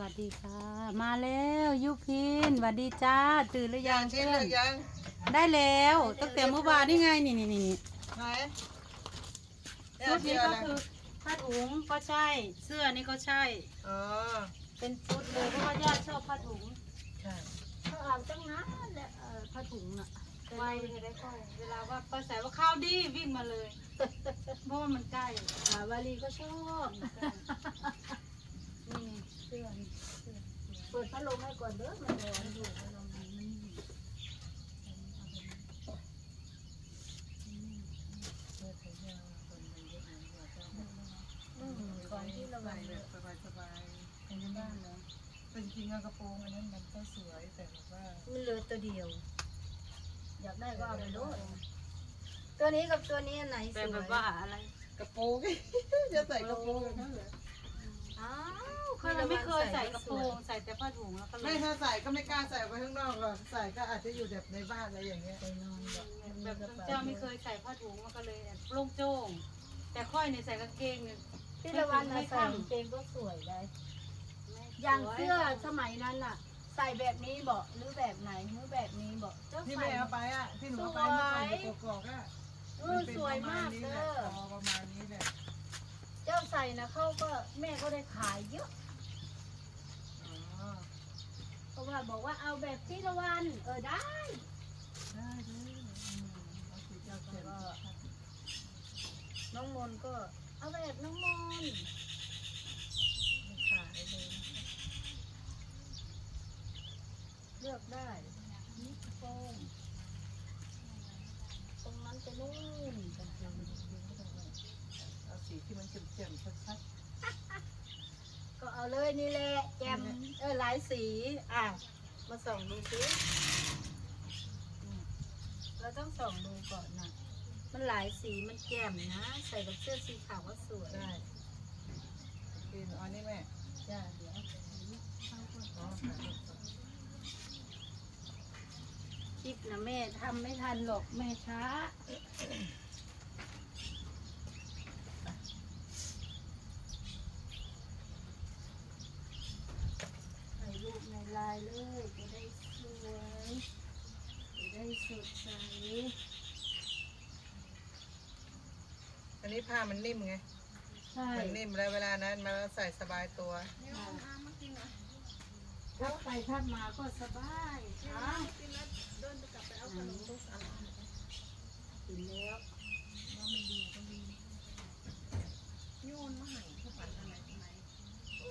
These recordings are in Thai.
วัสดีค่ะ มาแล้วยุพินสวัสดีจ้า ตื่นหรือยังชิ้นเพื่หอนรือยังได้แล้วตั้งแต่เมื่อวานนี่ไงนี่นี่นี่นี่ไหนชุดนี้ก็คือผ้าถุงก็ใช่ เสื้อนี่ก็ใช่อ๋อเป็นชุดเลยเพราะว่าญาติชอบผ้าถุงใช่เขาอ่านตั้งนานแล้วเอ่อผ้าถุงน่ะไวจะได้ค่อยเวลาว่าป้าใส่ว่าข้าวดีวิ่งมาเลยเพราะว่ามันใกล้อ่าวาลีก็ชอบ นี่เสื้อนี่เสื้อ เปิดพัดลมให้ก่อนเด้อมันร้อนอยู่พัดลมมันเสื้อแขนยาวคนมันเยอะนะว่าจะอืมของที่ระวัใส่งแบบสบายสบายในบ้านเลยๆแต่จริงๆกระโปรงอันนั้นมันก็สวยแต่แบบว่ามันเหลือตัวเดียว อยากได้ก็เอาไปโลดตัวนี้กับตัวนี้อันไหนสวยแบบว่าอะไรกระโปรงจะใส่กระโปรงอ่างนั้นเหรออ้าว เคยไม่เคยใส่กระโปรงใส่แต่ผ้าถุงแล้วก็เลไม่ยถ้าใส่ก็ไม่กล้าใส่ไปข้างนอกหรอกใส่ก็อาจจะอยู่แบบในบ้านอะไรอย่างเงี้ยไปนอนแบบแบบเจ้าไม่เคยใส่ผ้าถุงมันก็เลยโล่งโจ้งแต่ค่อยเนี่ยใส่กางเกงเนี่ยพี่ละวันน่ะใส่กางเกงก็สวยได้อย่างเสื้อสมัยนั้นน่ะ ใส่แบบนี้บอกหรือแบบไหนหรือแบบนี้บอกเจ้าที่ใส่แม่เอาไปอะที่หนูเอาไปเมื่อก่อนอยู่กอกๆอะเออสวยมากนเด้เป็นประอมาณนี้แหละพอประมาณนี้แหละเจ้าใส่นะเขาก็แม่ก็ได้ขายเยอะ อ๋อ เพราะว่า บอกว่าเอาแบบพี่ละวันเออได้ได้เลยอืมเอาสีเขียวเขียนน้องมนต์ก็เอาแบบน้องมนต์ขายเลยเลือกได้นี่กระโปรงตรงนั้นไปนู่นกางเกงเอาสีที่มันเจ็มๆชัด ก็เอาเลยนี่แหละแจมเออหลายสีอะมาส่องดูสิเนี่ยเราต้องส่องดูก่อนนะมันหลายสีมันแจ่มนะ ใส่กับเสื้อสีขาวก็สวยๆได้กินอันนี้แม่จ้าเดี๋ยวอ๋อคลิปนะแม่ทำไม่ทันหรอกแม่ช้า ถ่ายรูปในไลน์เลยจะได้สวยจะได้สดใส อันนี้ผ้ามันนิ่มไง ใช่ มันนิ่มแล้วเวลานั้นมันใส่สบายตัว ทักไปทักมาก็สบายช้ากินแล้ว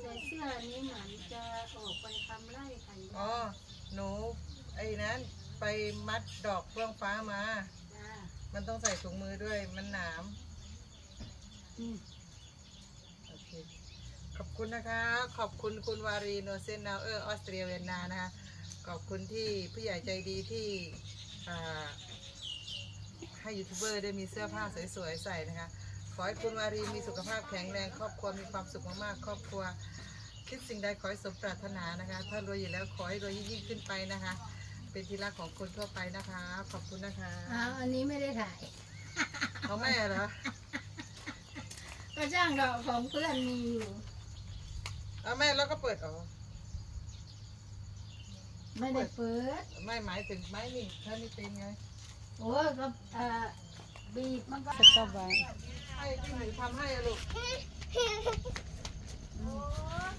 ใส่เสื้อนี้เหมือนจะออกไปทำไร่ไถอ๋อ หนู ไอ้นั้น ไปมัดดอกเฟื่องฟ้ามา จ้ามันต้องใส่ถุงมือด้วย มันหนาม อืมโอเค ขอบคุณนะคะ ขอบคุณคุณวารีโนเซนนาเออร์ออสเตรียเวียนนานะคะ ขอบคุณที่ผู้ใหญ่ใจดีที่อ่าให้ยูทูบเบอร์ได้มีเสื้อผ้าสวยๆใส่นะคะ ขอให้คุณวารีมีสุขภาพแข็งแรง ครอบครัวมีความสุขมากๆ ครอบครัว คิดสิ่งใดขอให้สมปรารถนานะคะ ถ้ารวยอยู่แล้วขอให้รวยยิ่งๆขึ้นไปนะคะ เป็นที่รักของคนทั่วไปนะคะ ขอบคุณนะคะอ้าวอันนี้ไม่ได้ถ่ายเขาแม่เหรอก็จ้างดอกของเพื่อนมีอยู่ เอาแม่แล้วก็เปิดอ๋อไม่ได้เปิด ไม่หมายถึงไม้นี่ถ้านี่เป็นไงโอ้ยก็เอ่อบีบมันก็สต็อปไว้ให้ที่หนูทำให้อะลูก โอ้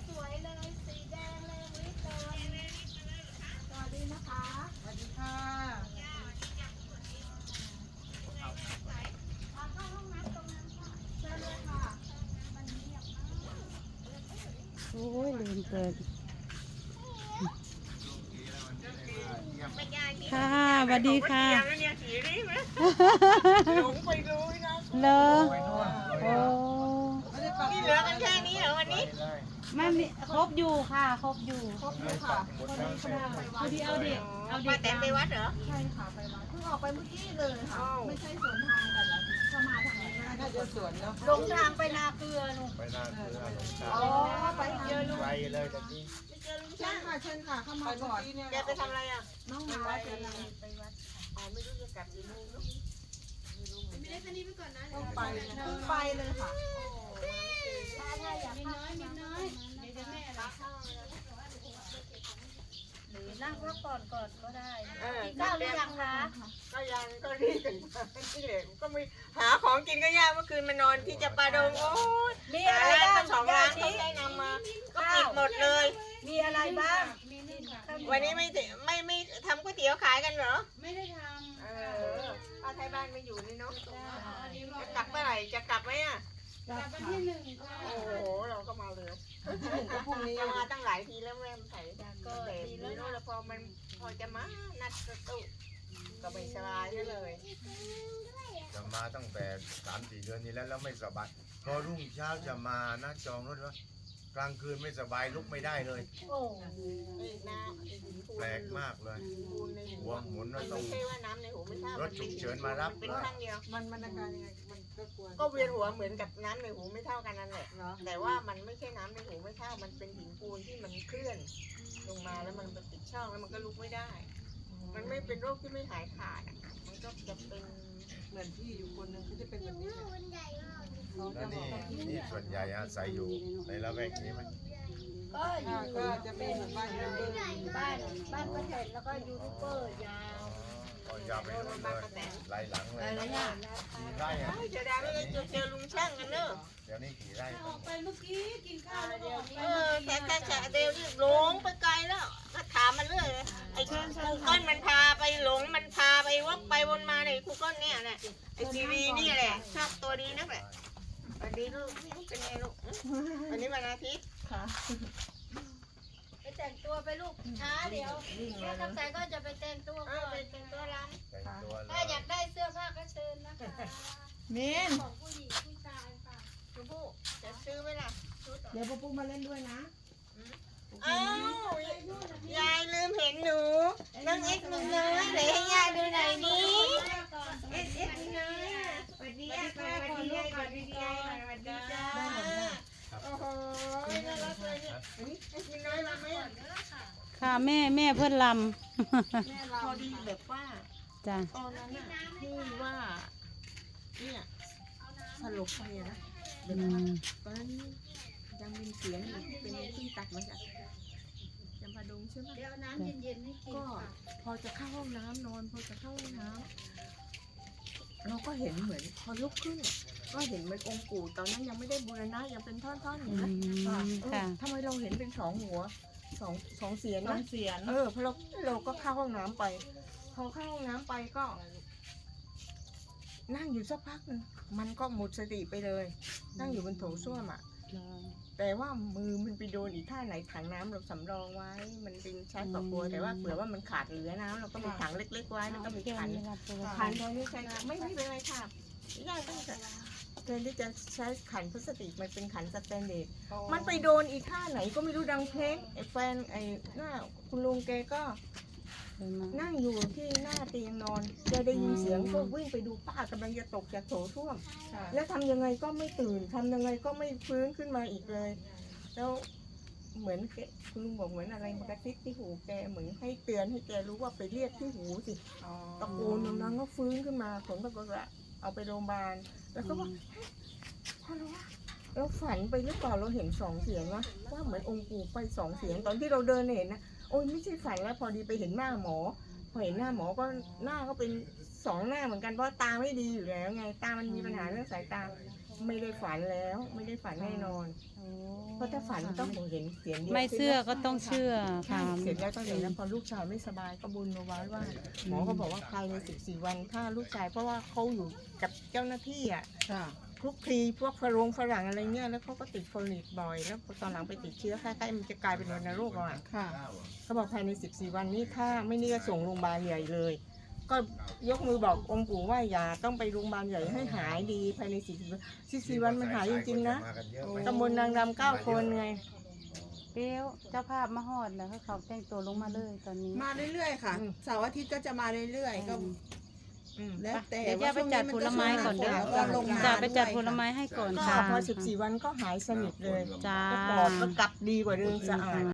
สวยเลย สีแดงเลยวิตอนสวัสดีนะคะ สวัสดีค่ะ เอาเข้าห้องน้ำตรงนั้นค่ะเชิญเลยค่ะ มันเงียบมาก โอ้ยลืม เกินค่ะสวัสดีค่ะหลงไปดูนะเลอโอ้ไม่ได้ปักเหลือกันแค่นี้เหรอวันนี้ไม่มีครบอยู่ค่ะครบอยู่ครบเลยค่ะพอดีเอาเด็กเอาเด็ป้ากแตนไปวัดเหรอใช่ค่ะไปวัดเพิ่งออกไปเมื่อกี้เลยค่ะอ้าวไม่ใช่สวนทางกันเหรอเข้ามาทาง นี้นะน่าจะสวนเนาะลงทางไปนาเกลือหนูไปนาเกลือลงตาอ๋อไปทางไปเลยตะกี้เชิญค่ะเชิญค่ะเข้าไปมาเมื่ก่ออนกี้เนี่ยแกไปทำอะไรอะน้องมาจะนำไปวัดอ๋อไม่รู้จะกลับกี่โมงเนอะต้องไปนะเพิ่งไปเลยค่ะมีน้อยมีน้อยเดี๋ยวจะแม่ละ นั่งพัก่อนก่อนก็ได้กินข้าวยังคะก็ยังก็รีกันที่เหลือก็ไม่หาของกินก็ยากเมื่อคืนมานอนที่จะปลาดงโอ้ยมีอะไรบ้างสองร้านที่ได้นำมาก็ปิดหมดเลย มีอะไรบ้างวันนี้ไม่ไม่ไม่ทำก๋วยเตี๋ยวขายกันเหรอ ไม่ได้ทำเออป้าไทยบ้านไม่อยู่นี่เนาะจะกลับเมื่อไหร่จะกลับไหมอะ กลับวันที่หนึ่งโอ้โห เราก็มาเร็ ก็พรุ่งนี้จะมาตั้งหลายทีแล้วแม่ไผ่ก็ดีแล้วแล้วพอมันพอจะมานัดกระตุกก็ไม่สบายซะเลยจะมาตั้งแต่สามสี่เดือนนี้แล้วแล้วไม่สบายพอรุ่งเช้าจะมานะจองรถวะกลางคืนไม่สบายลุกไม่ได้เลย โอ้ไอ้น้ำไอ้หินปูนแปลกมากเลยปูนในหูหัวหมุนมัว่านต้อไม่งใช่ว่าน้ำในหูไม่เท่ารถฉุกเฉินมารับเป็นครั้งเดียวมันมันอาการยังไงมัน ก็กลัวก็เวียนหัวเหมือนกับน้ำในหูไม่เท่ากันนั่นแหละ เนาะแต่ว่ามันไม่ใช่น้ำในหูไม่เท่า มันเป็นหินปูนที่มันเคลื่อน ลงมาแล้วมันไปติดช่องแล้วมันก็ลุกไม่ได้ มันไม่เป็นโรคที่ไม่หายขาดอะมันก็จะเป็นเหมือนพี่อยู่คนหนึงเขาจะเป็นแบบนี้เขาแล้จะวบอนี่กว่านี่ส่วนใหญ่อาศัยอยู่ในละแวกนี้ไหมก็ออ่ายู่ก็จะเป็นเหมือนบ้านเราเลยบ้านบ้านประเทศแล้วก็ยูทูบเบอร์ยาว ก็ยาวไปนู่นเลยหลายหลังเลยกี่ไร่อะเฮ้ยจะได้ไม่ได้เจอเจอลุงช่างกันเนอะเดี๋ยวนี้กี่ไร่ออกไปเมื่อกี้กินข้าวแล้วก็ออกไปเออแต่แต่แต่เดวนี่หลงไปไกลแล้วก็ถามมันเรื่อยเลยไอ้ครูก้อนมันพาไปหลงมันพาไปวกไปวนมาเนี่ยครูก้อนเนี่ยเนี่ยไอ้ทีวีนี่แหละชอบตัวดีนักแหละสวัสดีลูกลูกเป็นไงลูกวันนี้วันอาทิตย์ไป แต่งตัวไปลูกช้าเดี๋ยวแม่คำใสก็จะไปแต่งตัวเอก่ออนเป็นเป็นตัวรแต่งตัวเลถ้าย อยากได้เสื้อผ้าก็เชิญนะคะมินของผู้หญิงผู้ชายค่ะำชมพู่จะซื้อไหมล่ะชุดเหรอเดี๋ยวพ่อปุ๊กมาเล่นด้วยนะ อ้าวยายลืมเห็นหนูน้องเอ็กซ์หนูน้อยไหนให้ยายดูหน่อยดิเอ็กซ์เอ็กซ์หนูน้อยอะสวัสดีค่ะสวัสดียายสวัสดียายสวัสดีจ้าโอ้โหน่ารักเลยเนี่ยอันนี้เอ็กซ์หนูน้อยรักไหมอะ ค่ะแม่แม่เพื่อนลพอดีแบบว่าำจ้ะตอนนั้นน่ะที่ว่าเนี่ยสลบไปอะนะอืมตอนนั้นยังเป็นเสียงอยู่เป็นที่ตัดมาจากจำปาดงใช่ไหมเดี๋ยวน้ำเย็นๆให้กินก็ค่ะพอจะเข้าห้องน้ำนอน พอจะเข้าห้องน้ำเราก็เห็นเหมือนพอลุกขึ้น ก็เห็นเหมือนองค์ปู่ตอนนั้นยังไม่ได้บูรณะยังเป็นท่อนๆออืยู่นะมเออค่ะ ทำไมเราเห็นเป็นสองหัวสองสองเสียงต้อนะงเสียน เออพอเราเราก็เข้าห้องน้ำไป พอเข้าห้องน้ำไปก็ นั่งอยู่สักพักหนึงมันก็หมดสติไปเลย นั่งอยู่บนโถส้วมอะ แต่ว่ามือมันไปโดนอีกท่าไหนถังน้ำเราสำรองไว้ มันเป็นใช้ปอกบัวแต่ว่าเผื่อว่ามันขาดเหลือน้ำเราก็มีถังเล็กๆไว้แล้วก็มีขันขันตอนนี้ใช้ไม่ไม่เป็นไรค่ะยากต้องจะ แทนที่จะใช้ขันพลาสติกมันเป็นขันสแตนเลสมันไปโดนอีกท่าไหนก็ไม่รู้ดังเพลงไอ้แฟนไอ้หน้าคุณลุงแกก็นั่งอยู่ที่หน้าเตียงนอนแกได้ยินเสียงก็วิ่งไปดูป้ากำลังจะตกจากโถส้วม แล้วทำยังไงก็ไม่ตื่นทำยังไงก็ไม่ฟื้นขึ้นมาอีกเลย แล้วเหมือนแกคุณลุงบอกเหมือนอะไรมากระซิบที่หูแกเหมือนให้เตือนให้แกรู้ว่าไปเรียกที่หูสิตะโกนดังๆก็ฟื้นขึ้นมาผลปรากฏว่า เอาไปโรงพยาบาลแล้วก็ว่าเฮ้ยอะไรวะเราฝันไปหรือเปล่าเราเห็นสองเสียงวะว่าเหมือนองค์ปู่ไปสองเสียงตอนที่เราเดินเห็นนะโอ้ยไม่ใช่ฝันแล้วพอดีไปเห็นหน้าหมอ พอเห็นหน้าหมอก็หน้าก็เป็นสองหน้าเหมือนกันเพราะตาไม่ดีอยู่แล้วไงตามันมีปัญหาเรื่องสายตาไม่ได้ฝันแล้ว ไม่ได้ฝันแน่นอน เพราะถ้าฝันต้องเห็นเสียงเดียวไม่เชื่อก็ต้องเชื่อใช่ค่ะ เสร็จแล้วก็เห็นแล้วพอลูกชายไม่สบายก็บุญมาไว้ว่า หมอก็บอกว่าภายใน14วันถ้าลูกชายเพราะว่าเขาอยู่กับเจ้าหน้าที่อะ ค่ะคลุกคลีพวกฝรงฝรั่งอะไรเงี้ยแล้วเขาก็ติดโควิดบ่อย แล้วพอตอนหลังไปติดเชื้อคล้ายๆมันจะกลายเป็นวัณโรคอะค่ะเขาบอกภายใน 14 วันนี้ถ้าไม่นี่ก็ส่งโรงพยาบาลใหญ่เลย ก็ยกมือบอกองค์ปู่ว่าอย่าต้องไปโรงพยาบาลใหญ่ให้หายดีภายใน14วัน14 วันมันหายจริงๆนะมากัเยอะไหมตำบลนางรำเก้าคนไงเปรี้ยวเจ้าภาพมาหอดแล้วเขาแต่งตัวลงมาเลยตอนนี้ มาเรื่อยๆค่ะอืมเสาร์อาทิตย์ก็จะมาเรื่อยๆก็ อืมแล้วแต่เดี๋ยวจะไปจัดผลไม้ก่อนเด้อก็ลงมา จะไปจัดผลไม้ให้ก่อนก็ค่ะ พอ 14 วันก็หายสนิทเลยจ้า ก็ปอดก็กลับดีกว่าเดิมสะอาด